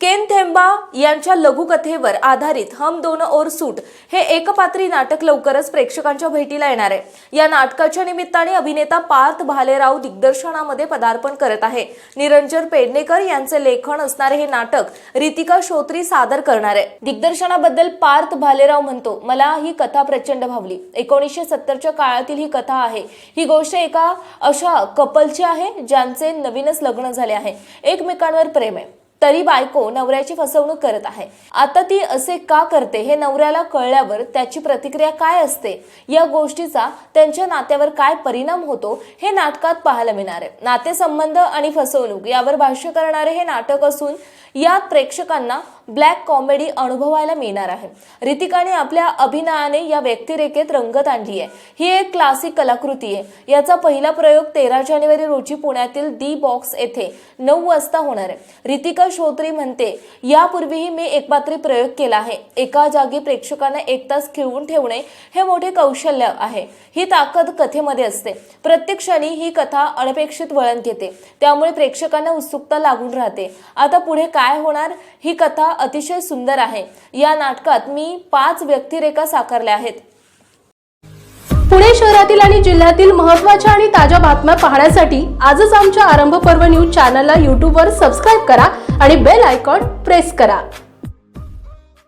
केन थेंबा यांच्या लघुकथेवर आधारित हम दोन और सूट हे एकपात्री नाटक लवकरच प्रेक्षकांच्या भेटीला येणार आहे. या नाटकाच्या निमित्ताने अभिनेता पार्थ भालेराव दिग्दर्शनामध्ये पदार्पण करत आहे. निरंजन पेडणेकर यांचे लेखन असणारे हे नाटक रितिका श्रोत्री सादर करणार आहे. दिग्दर्शनाबद्दल पार्थ भालेराव म्हणतो मला ही कथा प्रचंड भावली. एकोणीसशे सत्तरच्या काळातील ही कथा आहे. ही गोष्ट एका अशा कपलची आहे ज्यांचे नवीनच लग्न झाले आहे. एकमेकांवर प्रेम आहे. तरी बायको नवऱ्याची फसवणूक करत आहे. आता ती असे का करते हे नवऱ्याला कळल्यावर त्याची प्रतिक्रिया काय असते? या गोष्टीचा त्यांच्या नात्यावर काय परिणाम होतो हे नाटकात पाहायला मिळणार आहे. नातेसंबंध आणि फसवणूक यावर भाष्य करणारे हे नाटक असून यात प्रेक्षकांना ब्लॅक कॉमेडी अनुभवायला मिळणार आहे. रितिकाने आपल्या अभिनयाने या व्यक्तिरेखेत रंगत आणली आहे. ही एक क्लासिक कलाकृती आहे. याचा पहिला प्रयोग तेरा जानेवारी रोजी पुण्यातील डी बॉक्स येथे नऊ वाजता होणार आहे. रितिका श्रोत्री म्हणते यापूर्वीही मी एकपात्री प्रयोग केला आहे. एका जागी प्रेक्षकांना एक तास खिळवून ठेवणे हे मोठे कौशल्य आहे. ही ताकद कथेमध्ये असते. प्रत्येक क्षणी ही कथा अनपेक्षित वळण घेते. त्यामुळे प्रेक्षकांना उत्सुकता लागून राहते. आता पुढे काय होणार? ही कथा अतिशय सुंदर आहे. या नाटकात मी पाच व्यक्तिरेखा साकारल्या आहेत. पुणे शहरातील आणि जिल्ह्यातील महत्त्वाच्या आणि ताज्या बातम्या पाहण्यासाठी आजच आमच्या आरंभ पर्व न्यूज चॅनलला यूट्यूबवर सबस्क्राईब करा आणि बेल आयकॉन प्रेस करा.